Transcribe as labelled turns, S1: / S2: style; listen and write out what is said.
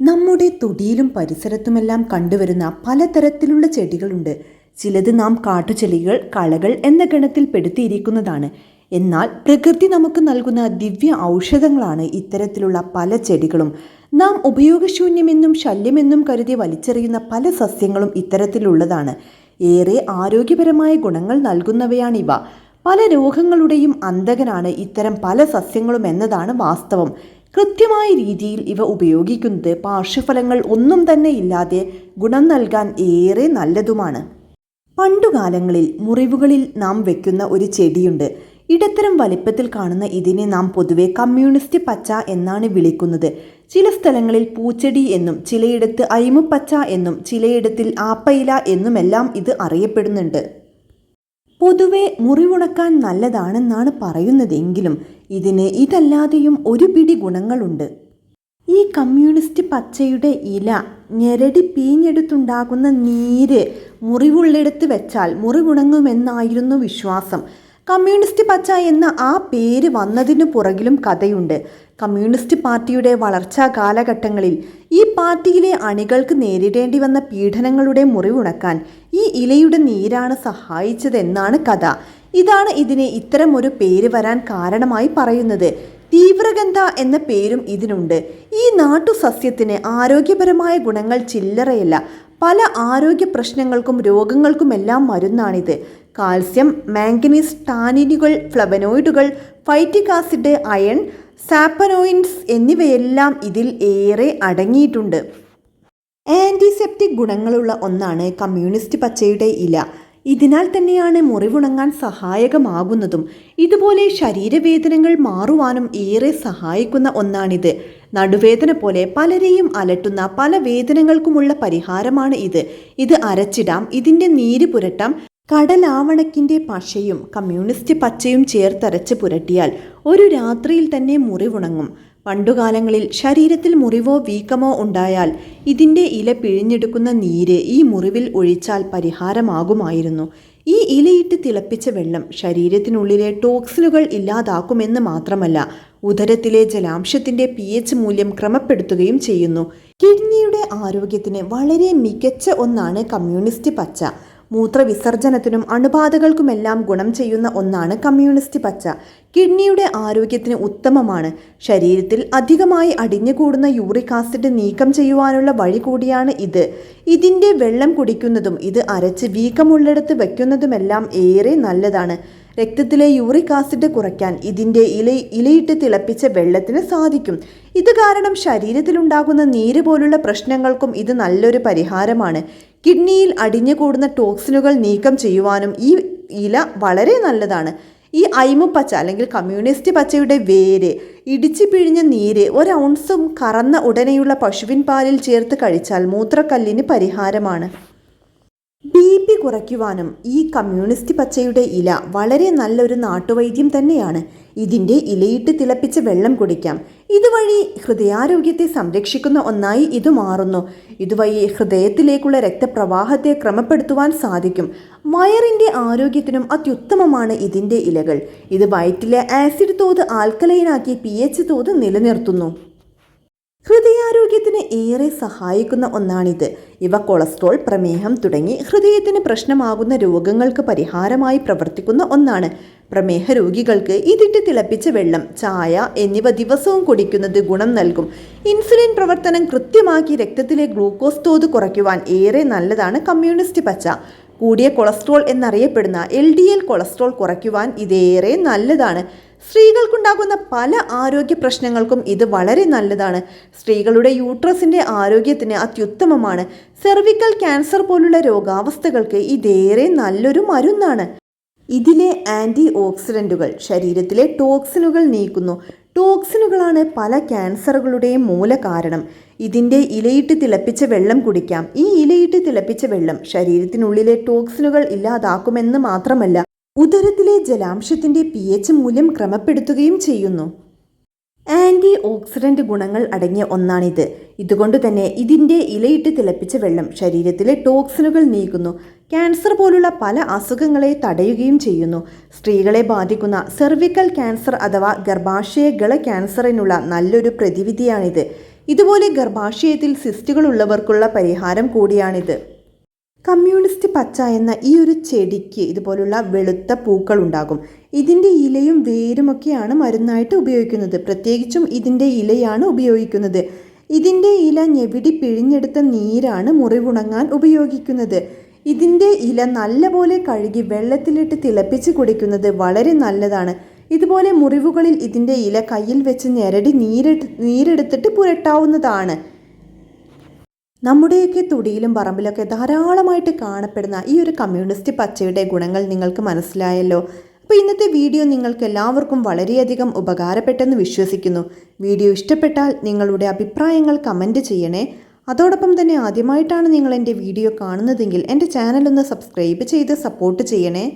S1: നമ്മുടെ തൊടിയിലും പരിസരത്തുമെല്ലാം കണ്ടുവരുന്ന പലതരത്തിലുള്ള ചെടികളുണ്ട്. ചിലത് നാം കാട്ടുചെടികൾ കളകൾ എന്ന ഗണത്തിൽ പെടുത്തിയിരിക്കുന്നതാണ്. എന്നാൽ പ്രകൃതി നമുക്ക് നൽകുന്ന ദിവ്യ ഔഷധങ്ങളാണ് ഇത്തരത്തിലുള്ള പല ചെടികളും. നാം ഉപയോഗശൂന്യമെന്നും ശല്യമെന്നും കരുതി വലിച്ചെറിയുന്ന പല സസ്യങ്ങളും ഇത്തരത്തിലുള്ളതാണ്. ഏറെ ആരോഗ്യപരമായ ഗുണങ്ങൾ നൽകുന്നവയാണിവ. പല രോഗങ്ങളുടെയും അന്തകനാണ് ഇത്തരം പല സസ്യങ്ങളും എന്നതാണ് വാസ്തവം. കൃത്യമായ രീതിയിൽ ഇവ ഉപയോഗിക്കുന്നത് പാർശ്വഫലങ്ങൾ ഒന്നും തന്നെ ഇല്ലാതെ ഗുണം നൽകാൻ ഏറെ നല്ലതുമാണ്. പണ്ടുകാലങ്ങളിൽ മുറിവുകളിൽ നാം വെക്കുന്ന ഒരു ചെടിയുണ്ട്. ഇടത്തരം വലിപ്പത്തിൽ കാണുന്ന ഇതിനെ നാം പൊതുവെ കമ്മ്യൂണിസ്റ്റ് പച്ച എന്നാണ് വിളിക്കുന്നത്. ചില സ്ഥലങ്ങളിൽ പൂച്ചെടി എന്നും ചിലയിടത്ത് അയിമുപ്പച്ച എന്നും ചിലയിടത്തിൽ ആപ്പയില എന്നുമെല്ലാം ഇത് അറിയപ്പെടുന്നുണ്ട്. പൊതുവെ മുറിവുണക്കാൻ നല്ലതാണെന്നാണ് പറയുന്നതെങ്കിലും ഇതിന് ഇതല്ലാതെയും ഒരു പിടി ഗുണങ്ങളുണ്ട്. ഈ കമ്മ്യൂണിസ്റ്റ് പച്ചയുടെ ഇല ഞെരടി പീഞ്ഞെടുത്തുണ്ടാകുന്ന നീര് മുറിവുള്ളിടത്ത് വെച്ചാൽ മുറിവുണങ്ങുമെന്നായിരുന്നു വിശ്വാസം. കമ്മ്യൂണിസ്റ്റ് പച്ച എന്ന ആ പേര് വന്നതിനു പുറകിലും കഥയുണ്ട്. കമ്മ്യൂണിസ്റ്റ് പാർട്ടിയുടെ വളർച്ചാ കാലഘട്ടങ്ങളിൽ ഈ പാർട്ടിയിലെ അണികൾക്ക് നേരിടേണ്ടി വന്ന പീഡനങ്ങളുടെ മുറിവുണക്കാൻ ഈ ഇലയുടെ നീരാണ് സഹായിച്ചതെന്നാണ് കഥ. ഇതാണ് ഇതിനെ ഇത്തരം ഒരു പേര് വരാൻ കാരണമായി പറയുന്നത്. തീവ്രഗന്ധ എന്ന പേരും ഇതിനുണ്ട്. ഈ നാട്ടുസസ്യത്തിന് ആരോഗ്യപരമായ ഗുണങ്ങൾ ചില്ലറയല്ല. പല ആരോഗ്യ പ്രശ്നങ്ങൾക്കും രോഗങ്ങൾക്കുമെല്ലാം മരുന്നാണിത്. കാൽസ്യം മാംഗനീസ് ടാനിനുകൾ ഫ്ലവനോയിഡുകൾ ഫൈറ്റിക് ആസിഡ് അയൺ സാപ്പനോയിൻസ് എന്നിവയെല്ലാം ഇതിൽ ഏറെ അടങ്ങിയിട്ടുണ്ട്. ആന്റിസെപ്റ്റിക് ഗുണങ്ങളുള്ള ഒന്നാണ് കമ്മ്യൂണിസ്റ്റ് പച്ചയുടെ ഇല. ഇതിനാൽ തന്നെയാണ് മുറിവുണങ്ങാൻ സഹായകമാകുന്നതും. ഇതുപോലെ ശരീരവേദനകൾ മാറുവാനും ഏറെ സഹായിക്കുന്ന ഒന്നാണിത്. നടുവേദന പോലെ പലരെയും അലട്ടുന്ന പല വേദനകൾക്കുമുള്ള പരിഹാരമാണ് ഇത്. ഇത് അരച്ചിടാം ഇതിന്റെ നീര് പുരട്ടാം കടലാവണക്കിന്റെ പശയും കമ്മ്യൂണിസ്റ്റ് പച്ചയും ചേർത്തരച്ച് പുരട്ടിയാൽ ഒരു രാത്രിയിൽ തന്നെ മുറിവുണങ്ങും. പണ്ടുകാലങ്ങളിൽ ശരീരത്തിൽ മുറിവോ വീക്കമോ ഉണ്ടായാൽ ഇതിന്റെ ഇല പിഴിഞ്ഞെടുക്കുന്ന നീര് ഈ മുറിവിൽ ഒഴിച്ചാൽ പരിഹാരമാകുമായിരുന്നു. ഈ ഇലയിട്ട് തിളപ്പിച്ച വെള്ളം ശരീരത്തിനുള്ളിലെ ടോക്സിനുകൾ ഇല്ലാതാക്കുമെന്ന് മാത്രമല്ല ഉദരത്തിലെ ജലാംശത്തിന്റെ പി എച്ച് മൂല്യം ക്രമപ്പെടുത്തുകയും ചെയ്യുന്നു. കിഡ്നിയുടെ ആരോഗ്യത്തിന് വളരെ മികച്ച ഒന്നാണ് കമ്മ്യൂണിസ്റ്റ് പച്ച. മൂത്രവിസർജനത്തിനും അണുബാധകൾക്കുമെല്ലാം ഗുണം ചെയ്യുന്ന ഒന്നാണ് കമ്മ്യൂണിസ്റ്റ് പച്ച. കിഡ്നിയുടെ ആരോഗ്യത്തിന് ഉത്തമമാണ്. ശരീരത്തിൽ അധികമായി അടിഞ്ഞുകൂടുന്ന യൂറിക് ആസിഡ് നീക്കം ചെയ്യുവാനുള്ള വഴി കൂടിയാണ് ഇത്. ഇതിന്റെ വെള്ളം കുടിക്കുന്നതും ഇത് അരച്ച് വീക്കമുള്ളിടത്ത് വയ്ക്കുന്നതുമെല്ലാം ഏറെ നല്ലതാണ്. രക്തത്തിലെ യൂറിക് ആസിഡ് കുറയ്ക്കാൻ ഇതിന്റെ ഇല ഇലയിട്ട് തിളപ്പിച്ച വെള്ളത്തിന് സാധിക്കും. ഇത് കാരണം ശരീരത്തിലുണ്ടാകുന്ന നീര് പോലുള്ള പ്രശ്നങ്ങൾക്കും ഇത് നല്ലൊരു പരിഹാരമാണ്. കിഡ്നിയിൽ അടിഞ്ഞുകൂടുന്ന ടോക്സിനുകൾ നീക്കം ചെയ്യുവാനും ഈ ഇല വളരെ നല്ലതാണ്. ഈ അയിമുപ്പച്ച അല്ലെങ്കിൽ കമ്മ്യൂണിസ്റ്റ് പച്ചയുടെ വേര് ഇടിച്ചു പിഴിഞ്ഞ നീര് ഒരൗൺസും കറന്ന ഉടനെയുള്ള പശുവിൻ പാലിൽ ചേർത്ത് കഴിച്ചാൽ മൂത്രക്കല്ലിന് പരിഹാരമാണ്. ബി പി കുറയ്ക്കുവാനും ഈ കമ്മ്യൂണിസ്റ്റ് പച്ചയുടെ ഇല വളരെ നല്ലൊരു നാട്ടുവൈദ്യം തന്നെയാണ്. ഇതിന്റെ ഇലയിട്ട് തിളപ്പിച്ച് വെള്ളം കുടിക്കാം. ഇതുവഴി ഹൃദയാരോഗ്യത്തെ സംരക്ഷിക്കുന്ന ഒന്നായി ഇത് മാറുന്നു. ഇതുവഴി ഹൃദയത്തിലേക്കുള്ള രക്തപ്രവാഹത്തെ ക്രമപ്പെടുത്തുവാൻ സാധിക്കും. വയറിന്റെ ആരോഗ്യത്തിനും അത്യുത്തമമാണ് ഇതിന്റെ ഇലകൾ. ഇത് വയറ്റിലെ ആസിഡ് തോത് ആൽക്കലൈനാക്കി പി എച്ച് തോത് നിലനിർത്തുന്നു. ഹൃദയാരോഗ്യത്തിന് ഏറെ സഹായിക്കുന്ന ഒന്നാണിത്. ഇവ കൊളസ്ട്രോൾ പ്രമേഹം തുടങ്ങി ഹൃദയത്തിന് പ്രശ്നമാകുന്ന രോഗങ്ങൾക്ക് പരിഹാരമായി പ്രവർത്തിക്കുന്ന ഒന്നാണ്. പ്രമേഹ രോഗികൾക്ക് ഇതിട്ട് തിളപ്പിച്ച വെള്ളം ചായ എന്നിവ ദിവസവും കുടിക്കുന്നത് ഗുണം നൽകും. ഇൻസുലിൻ പ്രവർത്തനം കൃത്യമാക്കി രക്തത്തിലെ ഗ്ലൂക്കോസ് തോത് കുറയ്ക്കുവാൻ ഏറെ നല്ലതാണ് കമ്മ്യൂണിസ്റ്റ് പച്ച. കൂടിയ കൊളസ്ട്രോൾ എന്നറിയപ്പെടുന്ന എൽ ഡി എൽ കൊളസ്ട്രോൾ കുറയ്ക്കുവാൻ ഇതേറെ നല്ലതാണ്. സ്ത്രീകൾക്കുണ്ടാകുന്ന പല ആരോഗ്യ പ്രശ്നങ്ങൾക്കും ഇത് വളരെ നല്ലതാണ്. സ്ത്രീകളുടെ യൂട്രസിന്റെ ആരോഗ്യത്തിന് അത്യുത്തമമാണ്. സെർവിക്കൽ ക്യാൻസർ പോലുള്ള രോഗാവസ്ഥകൾക്ക് ഇതേറെ നല്ലൊരു മരുന്നാണ്. ഇതിലെ ആന്റി ഓക്സിഡന്റുകൾ ശരീരത്തിലെ ടോക്സിനുകൾ നീക്കുന്നു. ടോക്സിനുകളാണ് പല ക്യാൻസറുകളുടെയും മൂലകാരണം. ഇതിന്റെ ഇലയിട്ട് തിളപ്പിച്ച വെള്ളം കുടിക്കാം. ഈ ഇലയിട്ട് തിളപ്പിച്ച വെള്ളം ശരീരത്തിനുള്ളിലെ ടോക്സിനുകൾ ഇല്ലാതാക്കുമെന്ന് മാത്രമല്ല ഉദരത്തിലെ ജലാംശത്തിന്റെ പി എച്ച് മൂല്യം ക്രമപ്പെടുത്തുകയും ചെയ്യുന്നു. ആന്റി ഓക്സിഡന്റ് ഗുണങ്ങൾ അടങ്ങിയ ഒന്നാണിത്. ഇതുകൊണ്ട് തന്നെ ഇതിന്റെ ഇലയിട്ട് തിളപ്പിച്ച വെള്ളം ശരീരത്തിലെ ടോക്സിനുകൾ നീക്കുന്നു. ക്യാൻസർ പോലുള്ള പല അസുഖങ്ങളെ തടയുകയും ചെയ്യുന്നു. സ്ത്രീകളെ ബാധിക്കുന്ന സെർവിക്കൽ ക്യാൻസർ അഥവാ ഗർഭാശയ ഗള ക്യാൻസറിനുള്ള നല്ലൊരു പ്രതിവിധിയാണിത്. ഇതുപോലെ ഗർഭാശയത്തിൽ സിസ്റ്റുകൾ ഉള്ളവർക്കുള്ള പരിഹാരം കൂടിയാണിത്. കമ്മ്യൂണിസ്റ്റ് പച്ച എന്ന ഈ ഒരു ചെടിക്ക് ഇതുപോലുള്ള വെളുത്ത പൂക്കൾ ഉണ്ടാകും. ഇതിന്റെ ഇലയും വേരുമൊക്കെയാണ് മരുന്നായിട്ട് ഉപയോഗിക്കുന്നത്. പ്രത്യേകിച്ചും ഇതിന്റെ ഇലയാണ് ഉപയോഗിക്കുന്നത്. ഇതിന്റെ ഇല ഞെവിടി പിഴിഞ്ഞെടുത്ത നീരാണ് മുറിവുണങ്ങാൻ ഉപയോഗിക്കുന്നത്. ഇതിന്റെ ഇല നല്ലപോലെ കഴുകി വെള്ളത്തിലിട്ട് തിളപ്പിച്ച് കുടിക്കുന്നത് വളരെ നല്ലതാണ്. ഇതുപോലെ മുറിവുകളിൽ ഇതിന്റെ ഇല കയ്യിൽ വെച്ച് ഞെരടി നീരെടു നീരെടുത്തിട്ട് പുരട്ടാവുന്നതാണ്. നമ്മുടെയൊക്കെ തുടിയിലും പറമ്പിലൊക്കെ ധാരാളമായിട്ട് കാണപ്പെടുന്ന ഈ ഒരു കമ്മ്യൂണിസ്റ്റ് പച്ചയുടെ ഗുണങ്ങൾ നിങ്ങൾക്ക് മനസ്സിലായല്ലോ. അപ്പോൾ ഇന്നത്തെ വീഡിയോ നിങ്ങൾക്ക് എല്ലാവർക്കും വളരെയധികം ഉപകാരപ്പെട്ടെന്ന് വിശ്വസിക്കുന്നു. വീഡിയോ ഇഷ്ടപ്പെട്ടാൽ നിങ്ങളുടെ അഭിപ്രായങ്ങൾ കമന്റ് ചെയ്യണേ. അതോടൊപ്പം തന്നെ ആദ്യമായിട്ടാണ് നിങ്ങൾ എന്റെ വീഡിയോ കാണുന്നതെങ്കിൽ എന്റെ ചാനലൊന്ന് സബ്സ്ക്രൈബ് ചെയ്ത് സപ്പോർട്ട് ചെയ്യണേ.